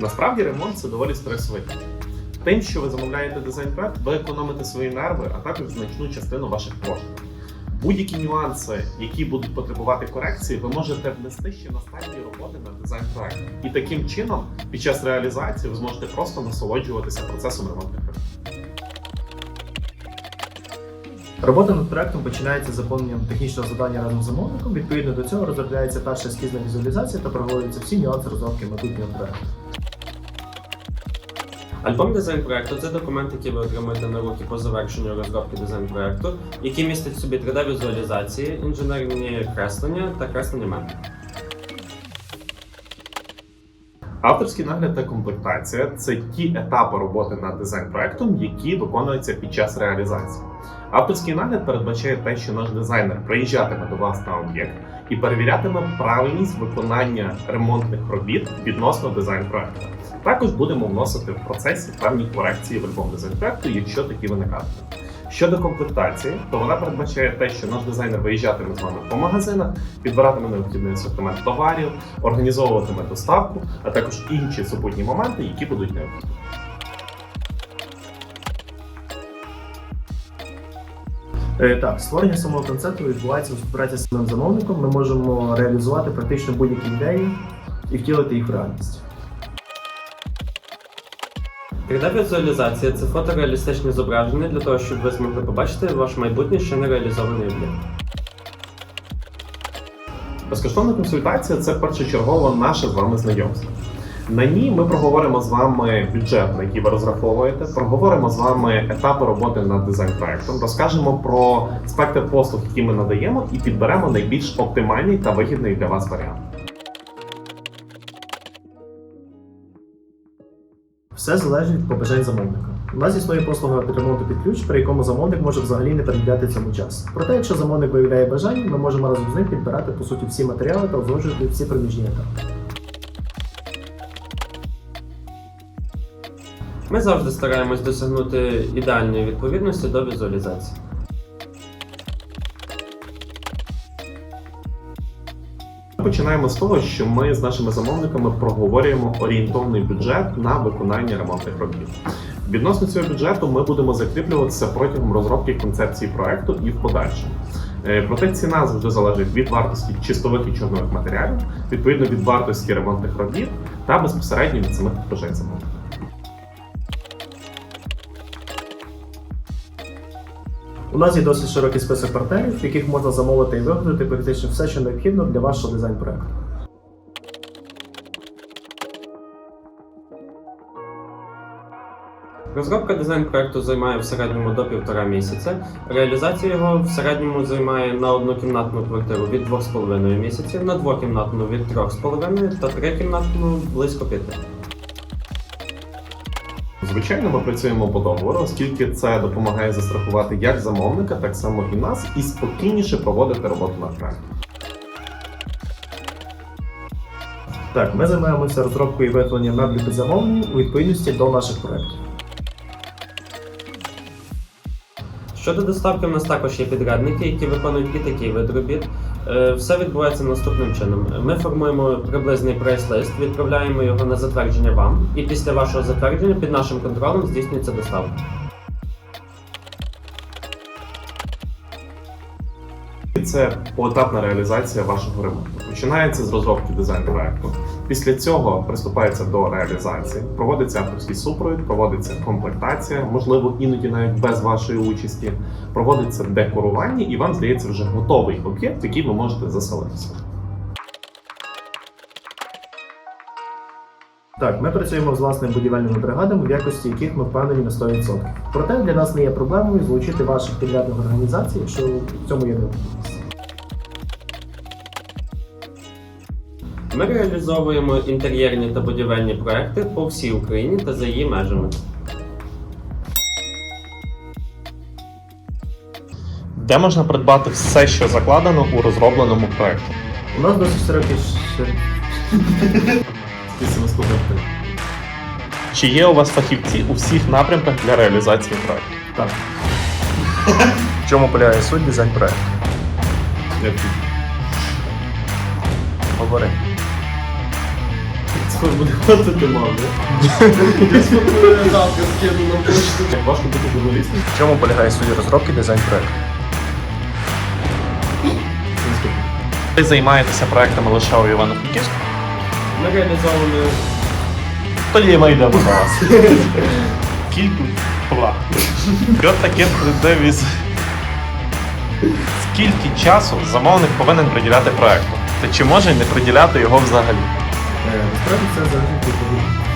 Насправді ремонт це доволі стресовий. Тим, що ви замовляєте дизайн-проект, ви економите свої нерви, а також значну частину ваших коштів. Будь-які нюанси, які будуть потребувати корекції, ви можете внести ще на стадії роботи над дизайн-проектом. І таким чином, під час реалізації, ви зможете просто насолоджуватися процесом ремонтних робіт. Робота над проектом починається з заповненням технічного завдання разом з замовником. Відповідно до цього розробляється перша ескізна візуалізація та проговорюються всі нюанси розробки майбутнього проекту. Альбом дизайн проекту це документ, який ви отримуєте на руки по завершенню розробки дизайн проекту, який містить в собі 3D-візуалізації, інженерні креслення та креслення меблів. Авторський нагляд та комплектація це ті етапи роботи над дизайн-проектом, які виконуються під час реалізації. Авторський нагляд передбачає те, що наш дизайнер приїжджатиме до вас на об'єкт і перевірятиме правильність виконання ремонтних робіт відносно дизайн-проекту. Також будемо вносити в процесі певні корекції в альбом дизайн-проекту, якщо такі виникатимуть. Щодо комплектації, то вона передбачає те, що наш дизайнер виїжджатиме з вами по магазинах, підбиратиме необхідний асортимент товарів, організовуватиме доставку, а також інші супутні моменти, які будуть необхідні. Так, створення самого концепту відбувається у співпраці з самим замовником. Ми можемо реалізувати практично будь-які ідеї і втілити їх в реальність. 3D-візуалізація це фотореалістичне зображення для того, щоб ви змогли побачити ваш майбутній ще не реалізований об'єкт. Безкоштовна консультація це першочергово наше з вами знайомство. На ній ми проговоримо з вами бюджет, на який ви розраховуєте, проговоримо з вами етапи роботи над дизайн-проектом, розкажемо про спектр послуг, які ми надаємо, і підберемо найбільш оптимальний та вигідний для вас варіант. Все залежить від побажань замовника. У нас існує послуга під ремонту під ключ, при якому замовник може взагалі не приділяти цьому час. Проте, якщо замовник виявляє бажання, ми можемо разом з ним підбирати по суті всі матеріали та узгоджувати всі проміжні етапи. Ми завжди стараємось досягнути ідеальної відповідності до візуалізації. Починаємо з того, що ми з нашими замовниками проговорюємо орієнтовний бюджет на виконання ремонтних робіт. Відносно цього бюджету ми будемо закріплюватися протягом розробки концепції проекту і в подальшому. Е, Проте ціна завжди залежить від вартості чистових і чорнових матеріалів, відповідно від вартості ремонтних робіт та безпосередньо від самих бажань замовника. У нас є досить широкий список партнерів, в яких можна замовити і виготовити практично все, що необхідно для вашого дизайн-проекту. Розробка дизайн проекту займає в середньому до півтора місяця. Реалізація його в середньому займає на однокімнатну квартиру від 2,5 місяців, на двокімнатну від 3,5 та трикімнатну близько 5. Звичайно, ми працюємо по договору, оскільки це допомагає застрахувати як замовника, так само і нас, і спокійніше проводити роботу над проектом. Так, ми займаємося розробкою і виготовленням меблів під замовленням у відповідності до наших проєктів. Щодо доставки, в нас також є підрядники, які виконують і такий вид робіт. Е, Все відбувається наступним чином. Ми формуємо приблизний прайс-лист, відправляємо його на затвердження вам, і після вашого затвердження під нашим контролем здійснюється доставка. Це поетапна реалізація вашого ремонту. Починається з розробки дизайн проекту. Після цього приступається до реалізації, проводиться авторський супровід, проводиться комплектація, можливо, іноді навіть без вашої участі, проводиться декорування, і вам здається вже готовий об'єкт, який ви можете заселитися. Так, ми працюємо з власними будівельними бригадами, в якості яких ми впевнені на 100%. Проте для нас не є проблемою залучити ваших підрядних організацій, якщо в цьому є необхідність. Ми реалізовуємо інтер'єрні та будівельні проекти по всій Україні та за її межами. Де можна придбати все, що закладено у розробленому проекті? У нас досить широкий ш- Після наступних тем. Чи є у вас фахівці у всіх напрямках для реалізації проекту? Так. В чому полягає суть дизайн проекту? Говори. Скоро буде хватити мами. Завтра скину на почту. Важко бути журналістом? В чому полягає суть розробки дизайн проекту? Ви займаєтеся проектами лише у Івано-Франківську? Ми реалізовували Тоді ми йдемо до вас. Скільки Павла. Що таке 3D Скільки часу замовник повинен приділяти проекту? Та чи може не приділяти його взагалі? Насправді це залежить від